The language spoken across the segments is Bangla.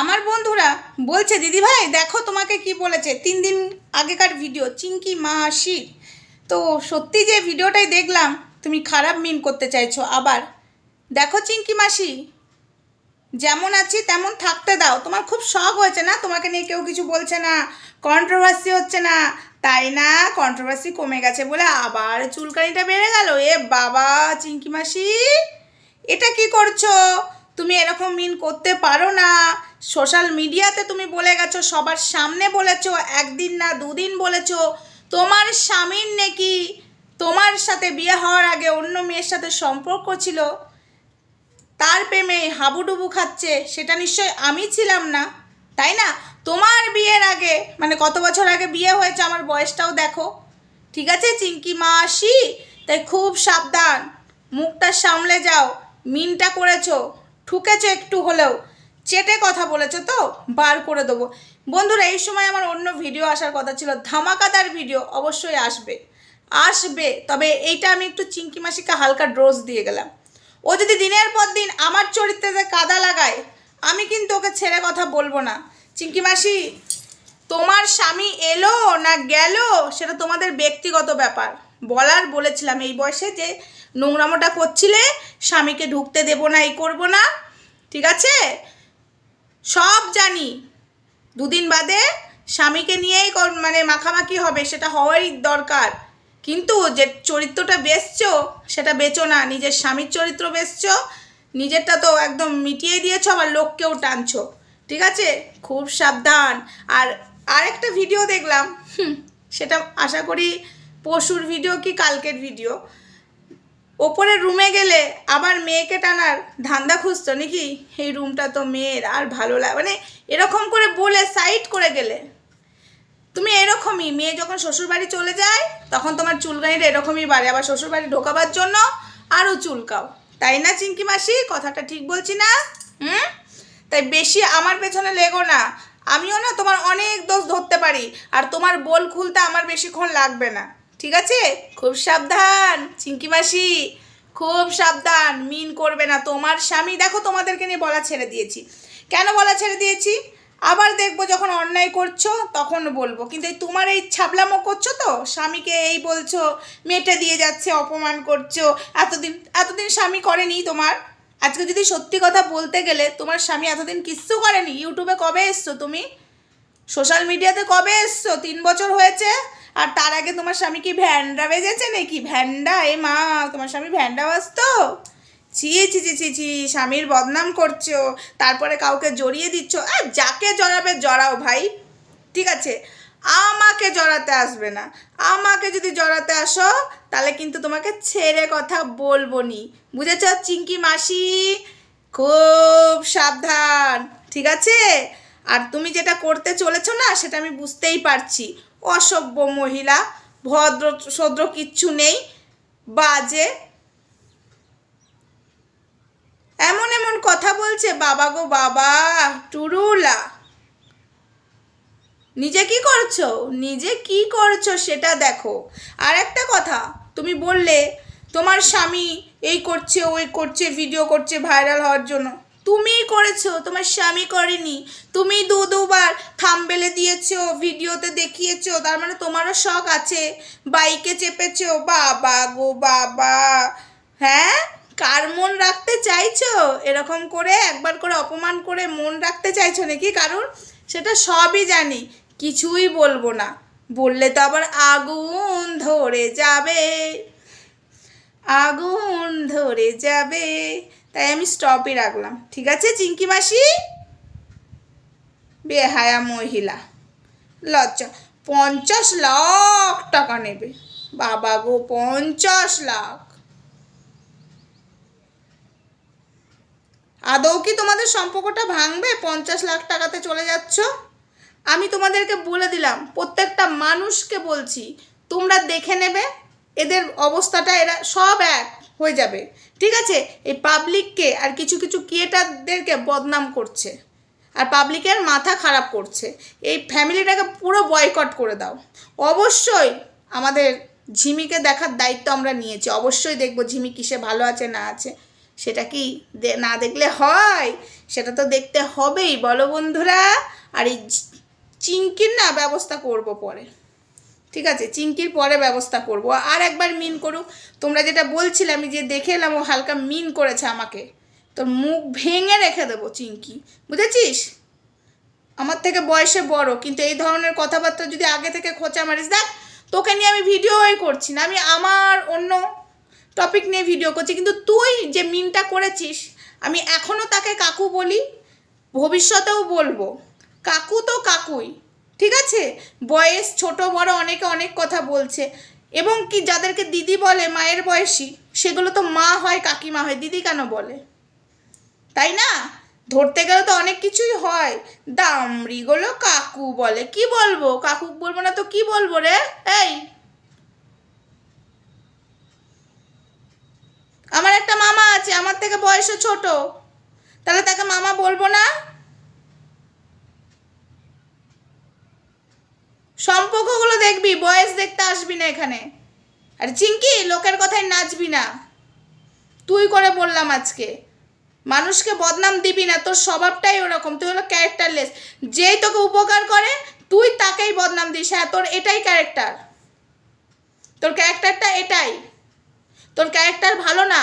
আমার বন্ধুরা বলছে দিদিভাই দেখো তোমাকে কি বলেছে। তিন দিন আগেকার ভিডিও চিঙ্কি মাসির। তো সত্যি যে ভিডিওটাই দেখলাম, তুমি খারাপ মিন করতে চাইছো। আবার, দেখো চিঙ্কি মাসি, যেমন আছি তেমন থাকতে দাও। তোমার খুব শখ হয়েছে না? তোমাকে নিয়ে কেউ কিছু বলছে না। কন্ট্রোভার্সি হচ্ছে না। তাই না? কন্ট্রোভার্সি কমে গেছে বলে আবার চুলকানিটা বেড়ে গেল? এ বাবা চিঙ্কি মাসি, এটা কি করছ? তুমি এরকম মিন করতে পারো না। সোশ্যাল মিডিয়াতে তুমি বলে গেছো, সবার সামনে বলেছ, একদিন না দুদিন বলেছ। তোমার স্বামীর নাকি তোমার সাথে বিয়ে হওয়ার আগে অন্য মেয়ের সাথে সম্পর্ক ছিল। তার প্রেমে হাবুডুবু খাচ্ছে, সেটা নিশ্চয় আমি ছিলাম না। তাই না? তোমার বিয়ের আগে মানে কত বছর আগে বিয়ে হয়েছে আমার বয়সটাও দেখো। ঠিক আছে চিঙ্কি মাসি? তাই খুব সাবধান। মুখটা সামলে যাও। মিনটা করেছ। ঠুকেছো একটু হলেও। চেটে কথা বলেছ তো, বার করে দেবো। বন্ধুরা, এই সময় আমার অন্য ভিডিও আসার কথা ছিল, ধামাকাদার ভিডিও অবশ্যই আসবে। আসবে, তবে এইটা আমি একটু চিঙ্কি মাসিকে হালকা ড্রোজ দিয়ে গেলাম। ও যদি দিনের পর দিন আমার চরিত্রে যে কাদা লাগায়, আমি কিন্তু ওকে ছেড়ে কথা বলব না। চিঙ্কি মাসি, তোমার স্বামী এলো না গেল, সেটা তোমাদের ব্যক্তিগত ব্যাপার। বলার বলেছিলাম এই বয়সে যে নোংরামোটা করছিলে, স্বামীকে ঢুকতে দেবো না, এই করব না। ঠিক আছে? সব জানি। দুদিন বাদে স্বামীকে নিয়েই মানে মাখামাখি হবে, সেটা হওয়ারই দরকার। কিন্তু যে চরিত্রটা বেচছো, সেটা বেচো না। নিজের স্বামীর চরিত্র বেচছো, নিজেরটা তো একদম মিটিয়ে দিয়েছ, আবার লোককেও টানছো। ঠিক আছে? খুব সাবধান। আর আরেকটা ভিডিও দেখলাম সেটা আশা করি পশুর ভিডিও কি কালকের ভিডিও? ওপরের রুমে গেলে আবার মেয়েকে টানার ধান্দা খুঁজতো নাকি? এই রুমটা তো মেয়ের, আর ভালো লাগে মানে এরকম করে বলে সাইড করে গেলে। তুমি এরকমই, মেয়ে যখন শ্বশুরবাড়ি চলে যায়, তখন তোমার চুলকানিটা এরকমই বাড়ে। আবার শ্বশুরবাড়ি ঢোকাবার জন্য আরও চুলকাও। তাই না চিঙ্কি মাসি? কথাটা ঠিক বলছি না? হুম? তাই বেশি আমার পেছনে লেগো না। আমিও না তোমার অনেক দোষ ধরতে পারি, আর তোমার বোল খুলতে আমার বেশিক্ষণ লাগবে না। ঠিক আছে? খুব সাবধান, চিঙ্কি মাসি। খুব সাবধান, মিন করবে না। তোমার স্বামী, দেখো তোমাদেরকে নিয়ে বলা ছেড়ে দিয়েছি। কেন বলা ছেড়ে দিয়েছি? আবার দেখব যখন অন্যায় করছ, তখন বলব। কিন্তু এই তোমার এই ছাবলামো করছ তো, স্বামীকে এই বলছো, মেটে দিয়ে যাচ্ছে, অপমান করছ। এতদিন এতদিন স্বামী করেনি তোমার। আজকে যদি সত্যি কথা বলতে গেলে, তোমার স্বামী এতদিন কিচ্ছু করেনি। ইউটিউবে কবে এসছো তুমি? সোশ্যাল মিডিয়াতে কবে এসছো? তিন বছর হয়েছে। আর তার আগে তোমার স্বামী কি ভ্যান্ডা বেজেছে নাকি? ভ্যান্ডা, এ মা, তোমার স্বামী ভ্যান্ডা বাজতো? ছি ছি ছি ছি ছি, স্বামীর বদনাম করছ, তারপরে কাউকে জড়িয়ে দিচ্ছ। আর যাকে জড়াবে জড়াও ভাই, ঠিক আছে? আমাকে জড়াতে আসবে না। আমাকে যদি জড়াতে আসো, তাহলে কিন্তু তোমাকে ছেড়ে কথা বলব নি। বুঝেছ, চিঙ্কি মাসি? খুব সাবধান, ঠিক আছে? আর তুমি যেটা করতে চলেছো না, সেটা আমি বুঝতেই পারছি। অসভ্য মহিলা, ভদ্র, সদ্র কিচ্ছু নেই, বাজে। এমন এমন কথা বলছে, বাবা গো বাবা, টুরুলা। নিজে কি করছ? নিজে কি করছ সেটা দেখো। আর একটা কথা, তুমি বললে, তোমার স্বামী এই করছে, ওই করছে ভিডিও করছে ভাইরাল হওয়ার জন্য। তুমিই করেছ, তোমার স্বামী করেনি। তুমি দু দুবার থামবেলে দিয়েছ, ভিডিওতে দেখিয়েছো, তার মানে তোমারও শখ আছে। বাইকে চেপেছো, বাবা গো বাবা। হ্যাঁ? কার মন রাখতে চাইছো? এরকম করে একবার করে অপমান করে মন রাখতে চাইছো নাকি কারণ সেটা সবই জানি, কিছুই বলব না। বললে তো আবার আগুন ধরে যাবে, আগুন ধরে যাবে। তাই আমি স্টপই রাখলাম। ঠিক আছে, চিঙ্কি মাসি? বেহায়া মহিলা। লজ্জা। পঞ্চাশ লাখ টাকা নেবে। বাবা গো, পঞ্চাশ লাখ। আদৌ কি তোমাদের সম্পর্কটা ভাঙবে? পঞ্চাশ লাখ টাকাতে চলে যাচ্ছ? আমি তোমাদেরকে বলে দিলাম, প্রত্যেকটা মানুষকে বলছি, তোমরা দেখে নেবে, এদের অবস্থাটা এরা সব এক। হয়ে যাবে। ঠিক আছে? এই পাবলিককে আর কিছু কিছু ক্রিয়েটারদেরকে বদনাম করছে। আর পাবলিকের মাথা খারাপ করছে। এই ফ্যামিলিটাকে পুরো বয়কট করে দাও। অবশ্যই আমাদের ঝিমিকে দেখার দায়িত্ব আমরা নিয়েছি। অবশ্যই দেখব ঝিমি কিসে ভালো আছে, না আছে। সেটা কি না দেখলে হয়? সেটা তো দেখতে হবেই। বলো বন্ধুরা, আর এই চিংকির না ব্যবস্থা করব পরে। ঠিক আছে চিংকির পরে ব্যবস্থা করব। আর একবার মিন করুক, তোমরা যেটা বলছিলে আমি যে দেখে এলাম, ও হালকা মিন করেছে আমাকে। তোর মুখ ভেঙে রেখে দেবো চিংকি বুঝেছিস? আমার থেকে বয়সে বড়, কিন্তু এই ধরনের কথাবার্তা যদি আগে থেকে খোঁচা মারিস, দেখ, তোকে নিয়ে আমি ভিডিওই করছি না, আমি আমার অন্য টপিক নিয়ে ভিডিও করছি, কিন্তু তুই যে মিনটা করেছিস, আমি এখনও তাকে কাকু বলি, ভবিষ্যতেও বলব। কাকু তো কাকুই। ঠিক আছে? বয়স, ছোট, বড় অনেকে অনেক কথা বলছে। এবং কি যাদেরকে দিদি বলে, মায়ের বয়সী, সেগুলো তো মা হয়, কাকিমা হয়। দিদি কেন বলে? তাই না? ধরতে গেলে তো অনেক কিছুই হয়। দামড়িগুলো কাকু বলে। কি বলব? কাকু বলব না তো কি বলব রে? এই! আমার একটা মামা আছে, আমার থেকে বয়সে ছোট। তাহলে তাকে মামা বলব না? সম্পর্কগুলো দেখবি, বয়স দেখতে আসবি না এখানে। আর চিঙ্কি লোকের কথায় নাচবি না। তুই করে বললাম আজকে, মানুষকে বদনাম দিবি না, তোর স্বভাবটাই ওরকম, তুই হলো ক্যারেক্টারলেস যেই তোকে উপকার করে, তুই তাকেই বদনাম দিস হ্যাঁ তোর এটাই ক্যারেক্টার তোর ক্যারেক্টারটা এটাই। তোর ক্যারেক্টার ভালো না,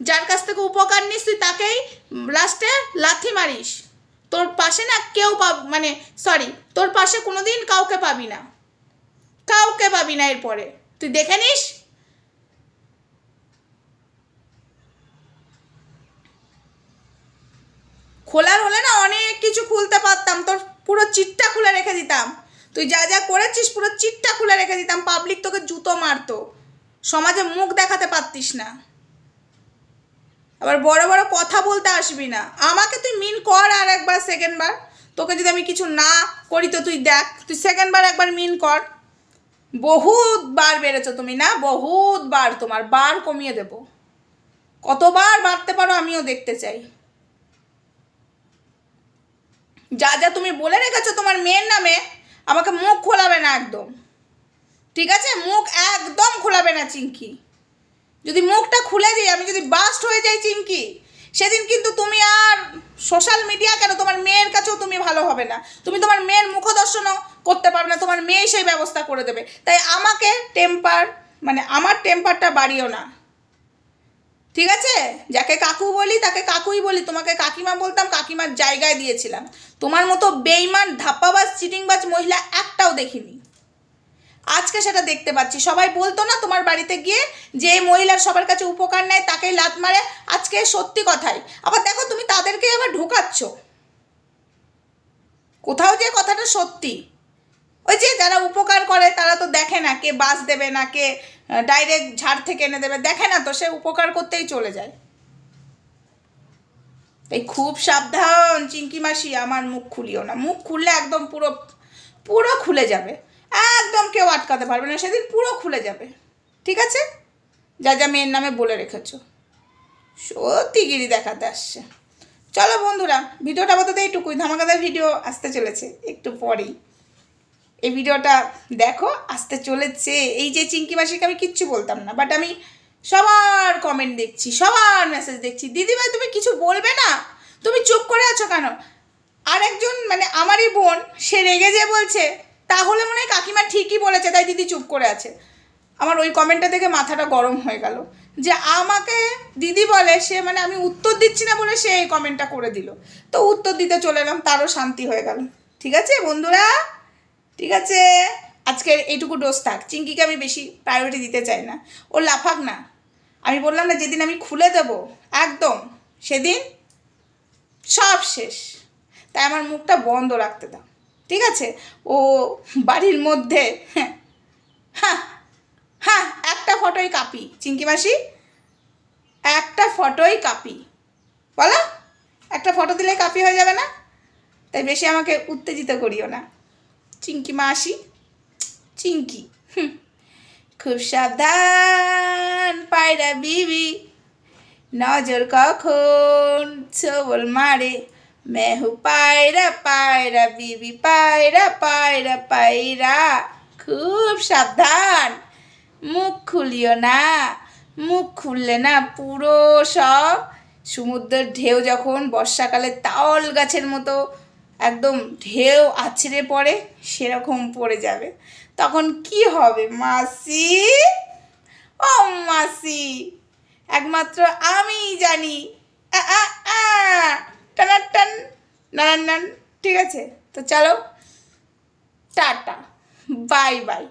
যার কাছ থেকে উপকার নিস, তুই তাকেই লাস্টে লাথি মারিস। তোর পাশে না কেউ মানে সরি তোর পাশে কোনোদিন কাউকে পাবি না। কাউকে পাবি না এরপরে। তুই দেখে নিস? খোলার হলে না অনেক কিছু খুলতে পারতাম। তোর পুরো চিটটা খুলে রেখে দিতাম। তুই যা যা করেছিস পুরো চিটটা খুলে রেখে দিতাম। পাবলিক তোকে জুতো মারতো। সমাজে মুখ দেখাতে পারতিস না। আবার বড় বড় কথা বলতে আসবি না। আমাকে তুই মিন কর আর একবার সেকেন্ড বার। তোকে যদি আমি কিছু না করি তো তুই দেখ, তুই সেকেন্ড বার একবার মিন কর। বহুত বার বেড়েছো তুমি না? বহুত বার তোমার, বার কমিয়ে দেব। কতবার বাড়তে পারো আমিও দেখতে চাই। যা যা তুমি বলে রেখেছো তোমার মেয়ের নামে, আমাকে মুখ খোলাবে না একদম। ঠিক আছে? মুখ একদম খোলাবে না চিঙ্কি যদি মুখটা খুলে দিই, আমি যদি বাস্ট হয়ে যাই চিঙ্কি সেদিন কিন্তু তুমি আর সোশ্যাল মিডিয়া কেন? তোমার মেয়ের কাছেও তুমি ভালো হবে না। তুমি তোমার মেয়ের মুখদর্শনও করতে পারবে না, তোমার মেয়ে সেই ব্যবস্থা করে দেবে। তাই আমাকে টেম্পার মানে আমার টেম্পারটা বাড়িও না। ঠিক আছে? যাকে কাকু বলি, তাকে কাকুই বলি। তোমাকে কাকিমা বলতাম, কাকিমার জায়গায় দিয়েছিলাম। তোমার মতো বেইমান, ধাপ্পাবাজ, চিটিংবাজ মহিলা একটাও দেখিনি। আজকে সেটা দেখতে পাচ্ছি। সবাই বলতো না তোমার বাড়িতে গিয়ে যে মহিলার সবার কাছে উপকার নেয়, তাকেই লাত মারে? আজকে সত্যি কথাই। আবার দেখো তুমি তাদেরকে আবার ঢোকাচ্ছ। কোথাও যে কথাটা সত্যি। ওই যে যারা উপকার করে, তারা তো দেখে না কে বাস দেবে না কে ডাইরেক্ট ঝাড় থেকে এনে দেবে। দেখে না তো, সে উপকার করতেই চলে যায়। এই খুব সাবধান চিঙ্কি মাসি, আমার মুখ খুলিও না। মুখ খুললে একদম পুরো পুরো খুলে যাবে। একদম কেউ আটকাতে পারবে না, সেদিন পুরো খুলে যাবে। ঠিক আছে? যা যা মেয়ের নামে বলে রেখেছ। সত্যি গিরি দেখাতে আসছে। চলো বন্ধুরা, ভিডিওটা আপাতত এইটুকুই। ধামাকাদার ভিডিও আসতে চলেছে একটু পরেই। এই ভিডিওটা দেখো, আসতে চলেছে। এই যে চিঙ্কি মাসিকে আমি কিচ্ছু বলতাম না বাট আমি সবার কমেন্ট দেখছি, সবার মেসেজ দেখছি। দিদিভাই তুমি কিছু বলবে না? তুমি চুপ করে আছো কেন? আরেকজন মানে আমারই বোন, সে রেগে যে বলছে তাহলে মনে হয় কাকিমা ঠিকই বলেছে, তাই দিদি চুপ করে আছে। আমার ওই কমেন্টটা দেখে মাথাটা গরম হয়ে গেল। যে আমাকে দিদি বলে, সে মানে আমি উত্তর দিচ্ছি না বলে সে এই কমেন্টটা করে দিল। তো উত্তর দিতে চলে এলাম, তারও শান্তি হয়ে গেল। ঠিক আছে বন্ধুরা? ঠিক আছে? আজকে এইটুকু ডোজ থাক। চিঙ্কিকে আমি বেশি প্রায়োরিটি দিতে চাই না। ও লাফাক না। আমি বললাম না, যেদিন আমি খুলে দেব, একদম, সেদিন সব শেষ। তাই আমার মুখটা বন্ধ রাখতে দাও। ঠিক আছে? ও বাড়ির মধ্যে হ্যাঁ হ্যাঁ হ্যাঁ একটা ফটোই কাপি চিঙ্কি মাসি? একটা ফটোই কাপি। বলো, একটা ফটো দিলে কাপি হয়ে যাবে না? তাই বেশি আমাকে উত্তেজিত করিও না। চিঙ্কি মাসি? চিঙ্কি। খুব সাবধান, পায়রা বিবি। নজর কখন ছবল মারে? মেহু পায়রা পায়রা বিবি পায়রা পায়রা পায়রা খুব সাবধান। মুখ খুলিও না। মুখ খুললে না পুরো সব সমুদ্রের ঢেউ যখন বর্ষাকালে তাল গাছের মতো একদম ঢেউ আছড়ে পড়ে সেরকম পড়ে যাবে। তখন কি হবে মাসি? ও মাসি একমাত্র আমিই জানি। আ, আ, আ, নানান নান ঠিক আছে? তো চলো, টাটা, বাই বাই।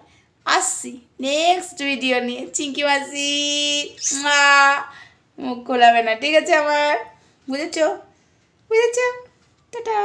আসছি নেক্সট ভিডিও নিয়ে। চিঙ্কি মাসি, মা, মুখ খোলাবে না, ঠিক আছে আমার? বুঝেছ? বুঝেছ? টাটা।